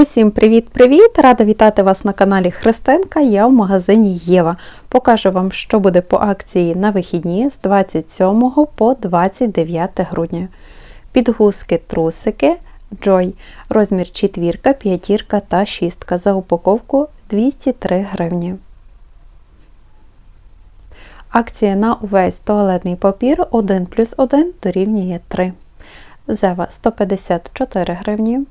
Усім привіт-привіт! Рада вітати вас на каналі Христинка. Я в магазині Єва. Покажу вам, що буде по акції на вихідні з 27 по 29 грудня. Підгузки, трусики, Joy, розмір четвірка, п'ятірка та шістка. За упаковку 203 гривні. Акція на увесь туалетний папір 1 плюс 1 дорівнює 3. Зева 154 гривні.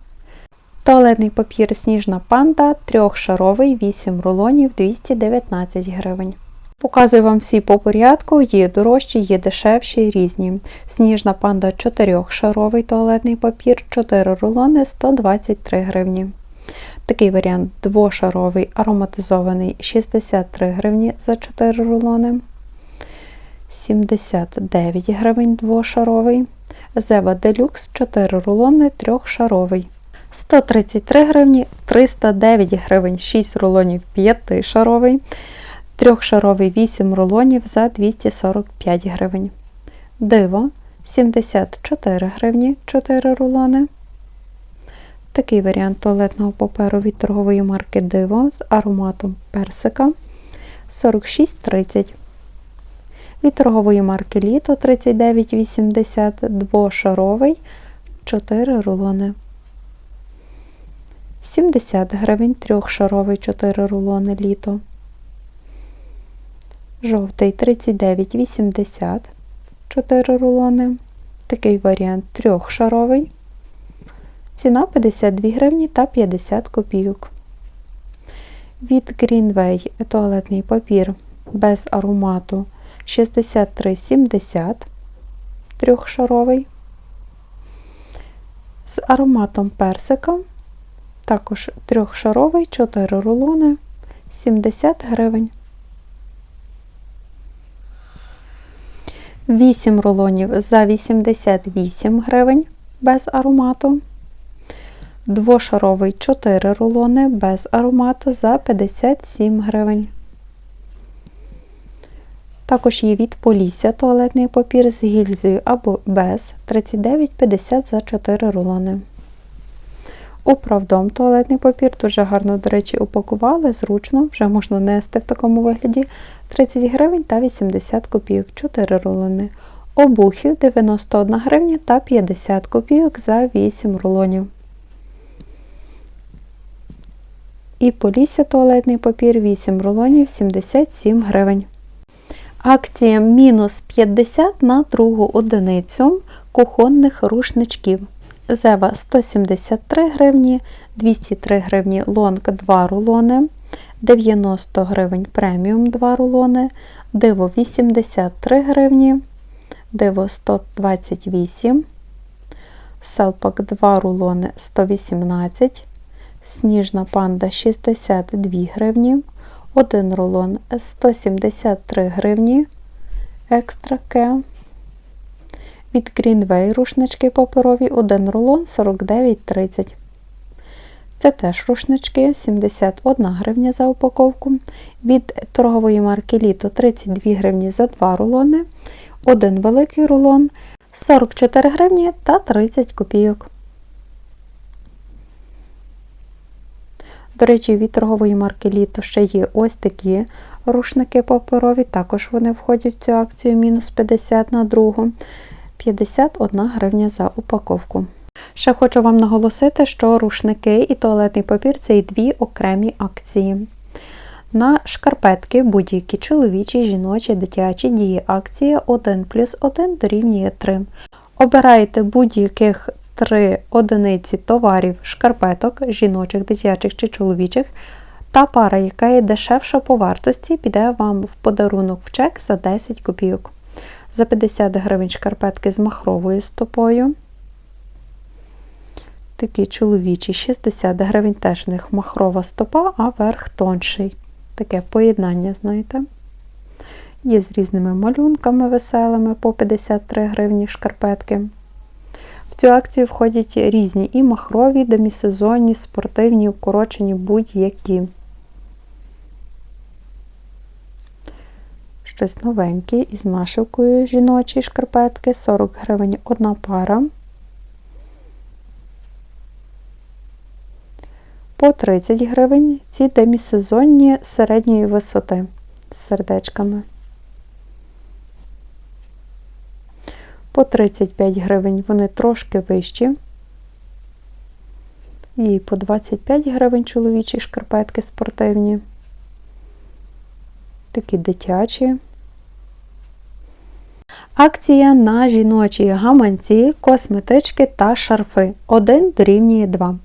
Туалетний папір Сніжна панда трьохшаровий 8 рулонів 219 гривень. Показую вам всі по порядку, є дорожчі, є дешевші, різні. Сніжна панда 4-шаровий туалетний папір, 4 рулони 123 гривні. Такий варіант двошаровий ароматизований 63 гривні за 4 рулони. 79 гривень двошаровий. Зева Делюкс 4 рулони трьохшаровий. 133 гривні, 309 гривень 6 рулонів 5-шаровий, 3-шаровий 8 рулонів за 245 гривень. Диво 74 гривні 4 рулони. Такий варіант туалетного паперу від торгової марки Диво з ароматом персика 46,30. Від торгової марки Літо 39,80 двошаровий 4 рулони. 70 гривень трьохшаровий 4 рулони літо. Жовтий 39,80 4 рулони. Такий варіант трьохшаровий. Ціна 52 гривні та 50 копійок. Від Greenway туалетний папір без аромату 63,70 трьохшаровий. З ароматом персика також трьохшаровий 4 рулони 70 гривень. 8 рулонів за 88 гривень без аромату. Двошаровий 4 рулони без аромату за 57 гривень. Також є від Полісся туалетний папір з гільзою або без 39,50 за 4 рулони. Управдом туалетний папір дуже гарно, до речі, упакували, зручно, вже можна нести в такому вигляді 30 гривень та 80 копійок, 4 рулони. Обухів 91 гривня та 50 копійок за 8 рулонів. І полісся туалетний папір 8 рулонів 77 гривень. Акція мінус 50 на другу одиницю кухонних рушничків. Зева 173 гривні, 203 гривні лонг 2 рулони, 90 гривень преміум 2 рулони, диво 83 гривні, диво 128, селпак 2 рулони 118, сніжна панда 62 гривні, 1 рулон 173 гривні, екстра ке. Від Greenway рушнички паперові 1 рулон 49,30. Це теж рушнички 71 гривня за упаковку. Від торгової марки Літо 32 гривні за 2 рулони. Один великий рулон 44 гривні та 30 копійок. До речі, від торгової марки Літо ще є ось такі рушники паперові, також вони входять в цю акцію мінус 50 на другу. 51 гривня за упаковку. Ще хочу вам наголосити, що рушники і туалетний папір це і дві окремі акції. На шкарпетки будь-які чоловічі, жіночі, дитячі діє акція 1 плюс 1 дорівнює 3. Обираєте будь-яких 3 одиниці товарів шкарпеток, жіночих, дитячих чи чоловічих. Та пара, яка є дешевша по вартості, піде вам в подарунок в чек за 10 копійок. За 50 гривень шкарпетки з махровою стопою. Такі чоловічі 60 гривень теж в них махрова стопа, а верх тонший. Таке поєднання, знаєте. Є з різними малюнками веселими по 53 гривні шкарпетки. В цю акцію входять різні і махрові, демісезонні, спортивні, укорочені будь-які. Щось новеньке із нашивкою жіночі шкарпетки, 40 гривень одна пара. по 30 гривень. Ці демісезонні середньої висоти з сердечками. По 35 гривень вони трошки вищі. І по 25 гривень чоловічі шкарпетки спортивні. Такі дитячі. Акція на жіночі гаманці, косметички та шарфи. 1 дорівнює 2.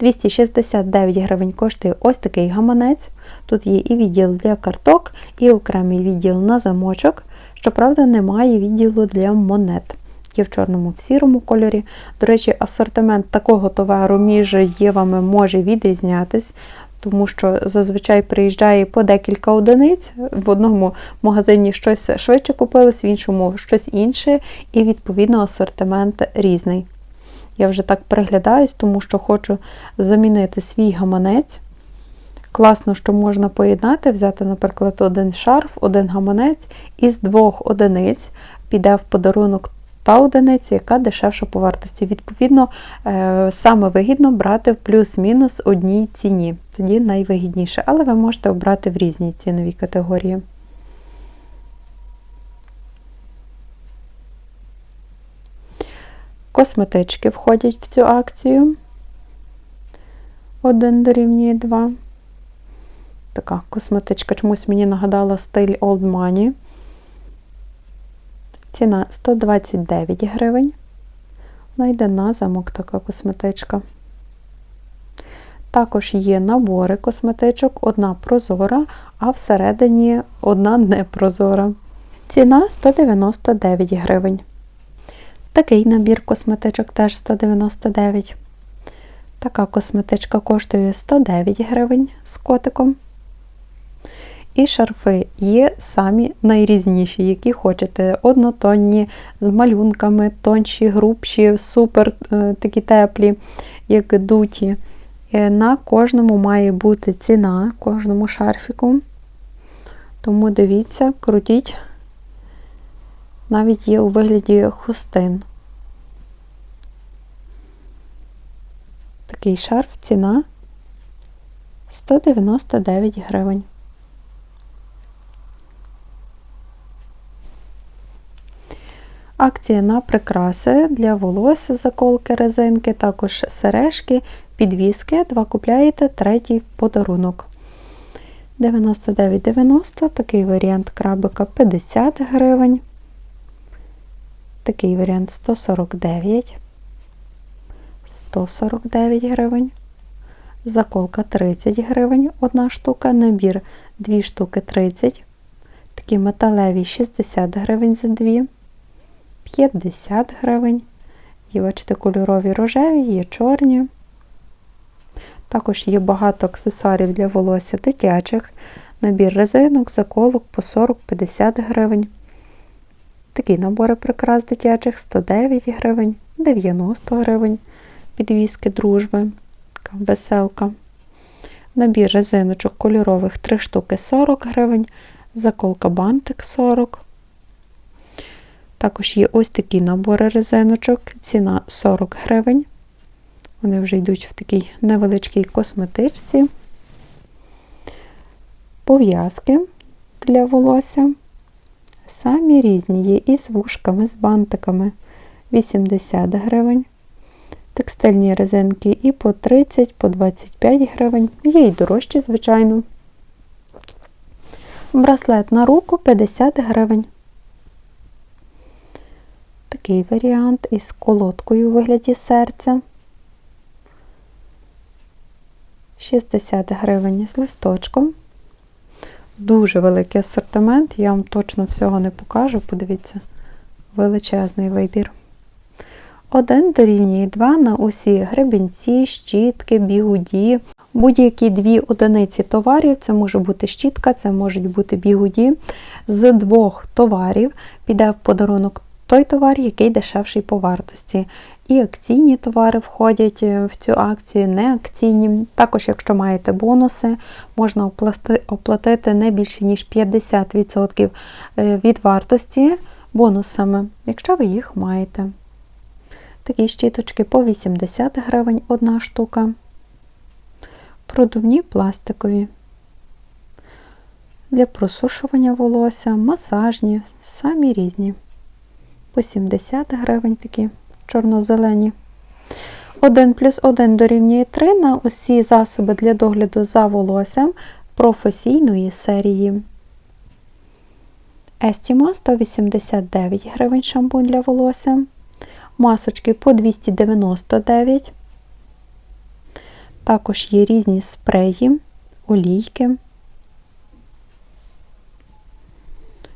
269 гривень коштує ось такий гаманець. Тут є і відділ для карток, і окремий відділ на замочок. Щоправда, немає відділу для монет. Є в чорному в сірому кольорі. До речі, асортимент такого товару між євами може відрізнятись, тому що зазвичай приїжджає по декілька одиниць. В одному магазині щось швидше купилось, в іншому щось інше, і, відповідно, асортимент різний. Я вже так переглядаюсь, тому що хочу замінити свій гаманець. Класно, що можна поєднати, взяти, наприклад, один шарф, один гаманець, із двох одиниць піде в подарунок та одиниця, яка дешевша по вартості. Відповідно, е, саме вигідно брати в плюс-мінус одній ціні. Тоді найвигідніше, але ви можете обрати в різній ціновій категорії. Косметички входять в цю акцію. Один дорівнює 2. Така косметичка чомусь мені нагадала стиль Old Money. Ціна 129 гривень. Найде на замок така косметичка. Також є набори косметичок, одна прозора, а всередині одна непрозора. Ціна 199 гривень. Такий набір косметичок теж 199. Така косметичка коштує 109 гривень з котиком. І шарфи є самі найрізніші, які хочете. Однотонні, з малюнками, тонші, грубші, супер е, такі теплі, як дуті. Е, на кожному має бути ціна, кожному шарфіку. Тому дивіться, крутіть, навіть є у вигляді хустин. Такий шарф ціна 199 гривень. Акція на прикраси для волосся, заколки, резинки, також сережки, підвіски. Два купляєте, третій подарунок. 99,90, такий варіант крабика 50 гривень. Такий варіант 149, 149 гривень. Заколка 30 гривень, одна штука, набір 2 штуки 30. Такі металеві 60 гривень за 2. 50 гривень. Є, бачите, кольорові рожеві, є чорні. Також є багато аксесуарів для волосся дитячих. Набір резинок, заколок по 40-50 гривень. Такі набори прикрас дитячих 109 гривень, 90 гривень. Підвіски дружби, веселка. Набір резиночок кольорових 3 штуки 40 гривень, заколка бантик 40 також є ось такі набори резиночок, ціна 40 гривень. Вони вже йдуть в такій невеличкій косметичці. Пов'язки для волосся. Самі різні є і з вушками, з бантиками 80 гривень. Текстильні резинки і по 30, по 25 гривень. Є і дорожчі, звичайно. Браслет на руку 50 гривень такий варіант із колодкою у вигляді серця. 60 гривень з листочком. Дуже великий асортимент, я вам точно всього не покажу, подивіться, величезний вибір. Один дорівнює 2 на усі гребінці, щітки, бігуді. Будь-які дві одиниці товарів, це може бути щітка, це можуть бути бігуді. З двох товарів піде в подарунок той товар, який дешевший по вартості. І акційні товари входять е, в цю акцію, не акційні. Також, якщо маєте бонуси, можна оплатити не більше, ніж 50% е, від вартості бонусами, якщо ви їх маєте. Такі щіточки по 80 гривень одна штука. продувні пластикові. Для просушування волосся, масажні, самі різні. По 70 гривень такі чорно-зелені. 1 плюс 1 дорівнює 3 на усі засоби для догляду за волоссям професійної серії. Естіма 189 гривень шампунь для волосся. Масочки по 299. Також є різні спреї, олійки.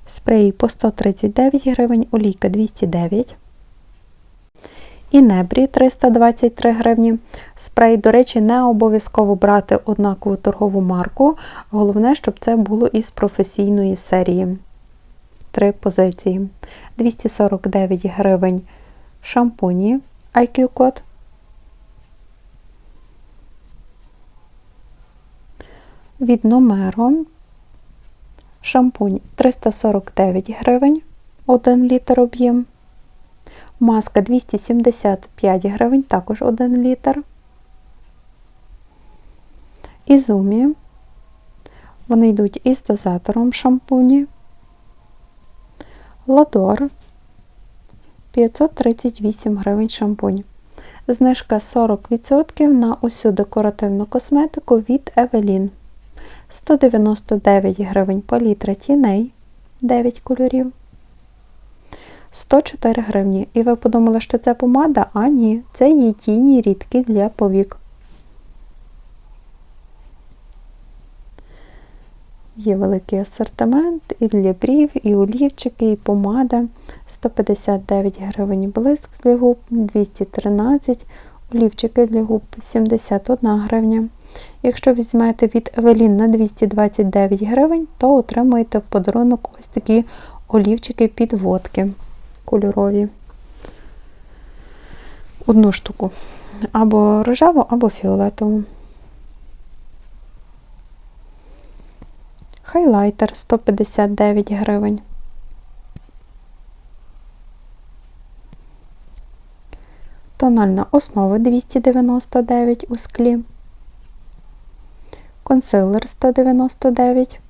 Спреї по 139 гривень, олійка 209. І небрі 323 гривні. Спрей, до речі, не обов'язково брати однакову торгову марку. Головне, щоб це було із професійної серії. Три позиції. 249 гривень шампуні IQ код. Від номеру шампунь 349 гривень, 1 літр об'єм. Маска 275 гривень, також 1 літр. Ізумі. Вони йдуть із дозатором шампуні. Ладор 538 гривень шампунь. Знижка 40% на усю декоративну косметику від Evelyn. 199 гривень палітра тіней 9 кольорів. 104 гривні. І ви подумали, що це помада? А ні, це є тіні рідкі для повік. Є великий асортимент і для брів, і олівчики, і помада. 159 гривень блиск для губ, 213 олівчики для губ 71 гривня. Якщо візьмете від Евелін на 229 гривень, то отримаєте в подарунок ось такі олівчики підводки кольорові. Одну штуку. Або рожеву, або фіолетову. Хайлайтер 159 гривень. Тональна основа 299 у склі. Консилер 199,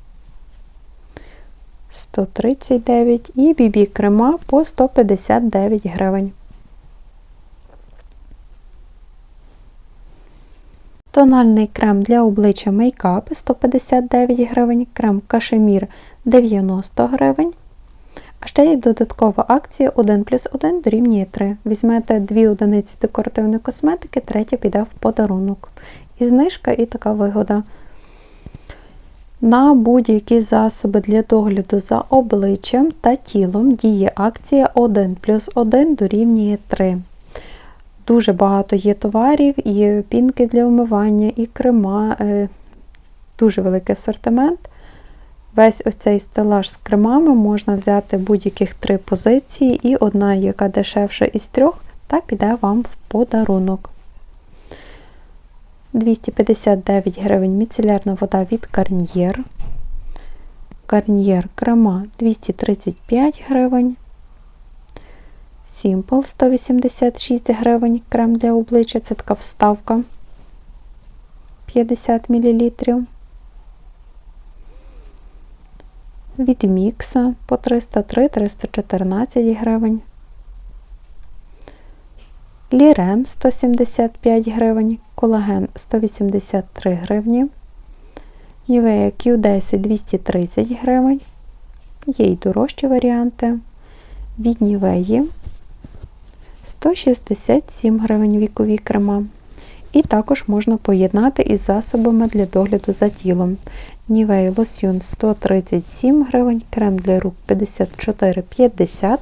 139 і бібі крема по 159 гривень. Тональний крем для обличчя мейкап 159 гривень, крем кашемір 90 гривень. А ще є додаткова акція 1 плюс 1 дорівнює 3. Візьмете 2 одиниці декоративної косметики, третя піде в подарунок. І знижка, і така вигода. На будь-які засоби для догляду за обличчям та тілом діє акція 1 плюс 1 дорівнює 3. Дуже багато є товарів, і пінки для вмивання, і крема, е, дуже великий асортимент. Весь ось цей стелаж з кремами можна взяти будь-яких три позиції, і одна, яка дешевша із трьох, та піде вам в подарунок. 259 гривень міцелярна вода від Гарнієр. Гарнієр крема 235 гривень. Simple 186 гривень крем для обличчя, це така вставка 50 мл. Від мікса по 303-314 гривень. Лірен 175 гривень, колаген 183 гривні. Нівея Q10 230 гривень. Є й дорожчі варіанти. Від Нівеї 167 гривень вікові крема. І також можна поєднати із засобами для догляду за тілом. Нівей лосьйон 137 гривень, крем для рук 54,50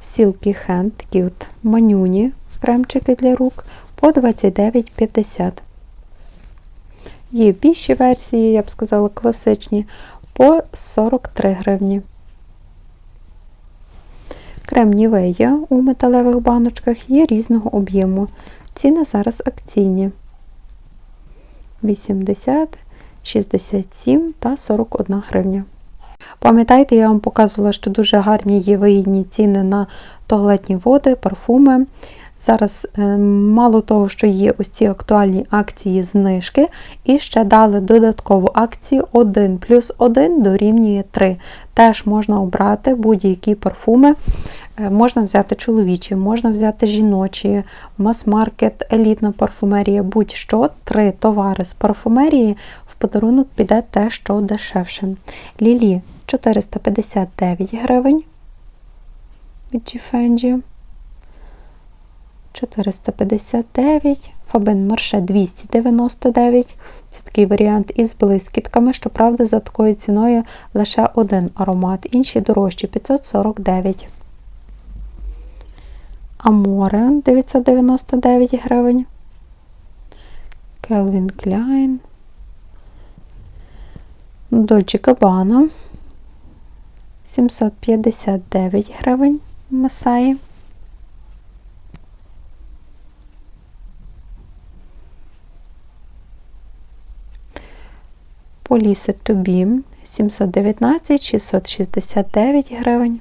Сілкі Hand, от манюні кремчики для рук по 29,50 Є більші версії, я б сказала, класичні, по 43 гривні. Крем Нівея у металевих баночках є різного об'єму. Ціни зараз акційні 80, 67 та 41 гривня. Пам'ятаєте, я вам показувала, що дуже гарні є вигідні ціни на туалетні води, парфуми. Зараз е, мало того, що є ось ці актуальні акції знижки, і ще дали додаткову акцію 1 плюс 1 дорівнює 3. Теж можна обрати будь-які парфуми. Е, Можна взяти чоловічі, можна взяти жіночі, мас-маркет, елітна парфумерія, будь-що. Три товари з парфумерії в подарунок піде те, що дешевше. Лілі 459 гривень від Givenchy. 459, Фабен Марше 299. Це такий варіант із блискітками. Щоправда, за такою ціною лише один аромат, інші дорожчі 549. Аморе 999 гривень. Calvin Klein. Dolce Gabbana 759 гривень. Масаї. Поліси Тобі 719 669 гривень.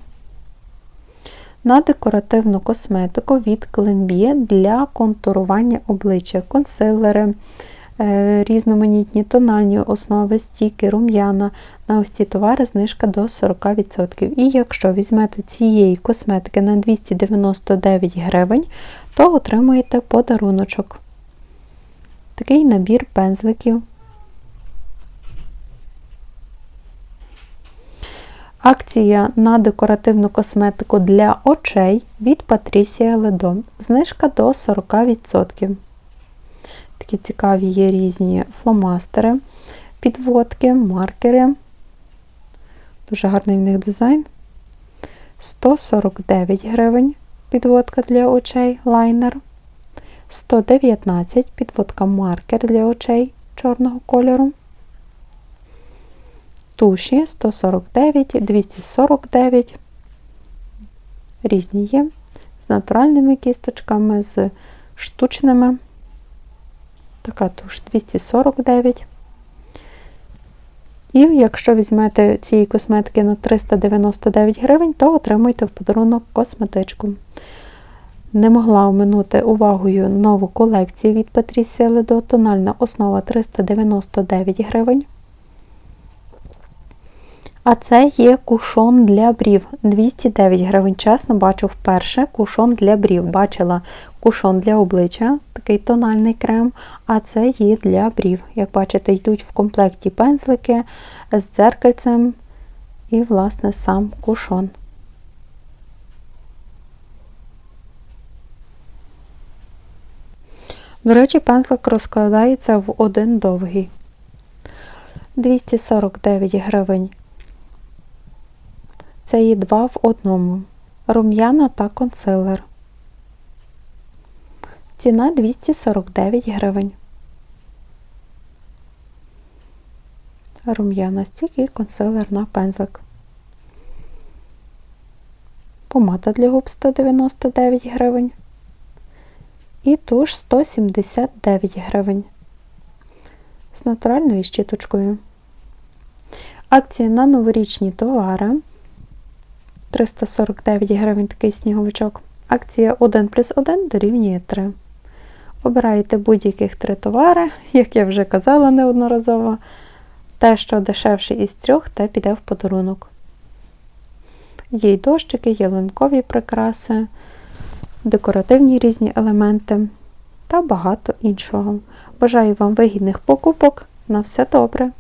На декоративну косметику від Клинбі для контурування обличчя, консилери, е, різноманітні тональні основи, стіки, рум'яна. На ось ці товари знижка до 40%. І якщо візьмете цієї косметики на 299 гривень, то отримуєте подаруночок. Такий набір пензликів. Акція на декоративну косметику для очей від Patricia Ледо. Знижка до 40%. Такі цікаві є різні фломастери, підводки, маркери. Дуже гарний в них дизайн. 149 гривень підводка для очей лайнер. 119 підводка маркер для очей чорного кольору туші 149, 249. Різні є. З натуральними кісточками, з штучними. Така туш 249. І якщо візьмете цієї косметики на 399 гривень, то отримуєте в подарунок косметичку. Не могла оминути увагою нову колекцію від Patricia Ledo. Тональна основа 399 гривень. А це є кушон для брів. 209 гривень. Чесно, бачу вперше кушон для брів. Бачила кушон для обличчя, такий тональний крем, а це є для брів. Як бачите, йдуть в комплекті пензлики з дзеркальцем і, власне, сам кушон. До речі, пензлик розкладається в один довгий. 249 гривень. Це є два в одному. Рум'яна та консилер. Ціна 249 гривень. Рум'яна стік і консилер на пензлик. Помада для губ 199 гривень. І туш 179 гривень. З натуральною щіточкою. Акція на новорічні товари. 349 гривень такий сніговичок. Акція 1 плюс 1 дорівнює 3. Обираєте будь-яких три товари, як я вже казала неодноразово. Те, що дешевше із трьох, те піде в подарунок. Є й дощики, ялинкові прикраси, декоративні різні елементи та багато іншого. Бажаю вам вигідних покупок. На все добре!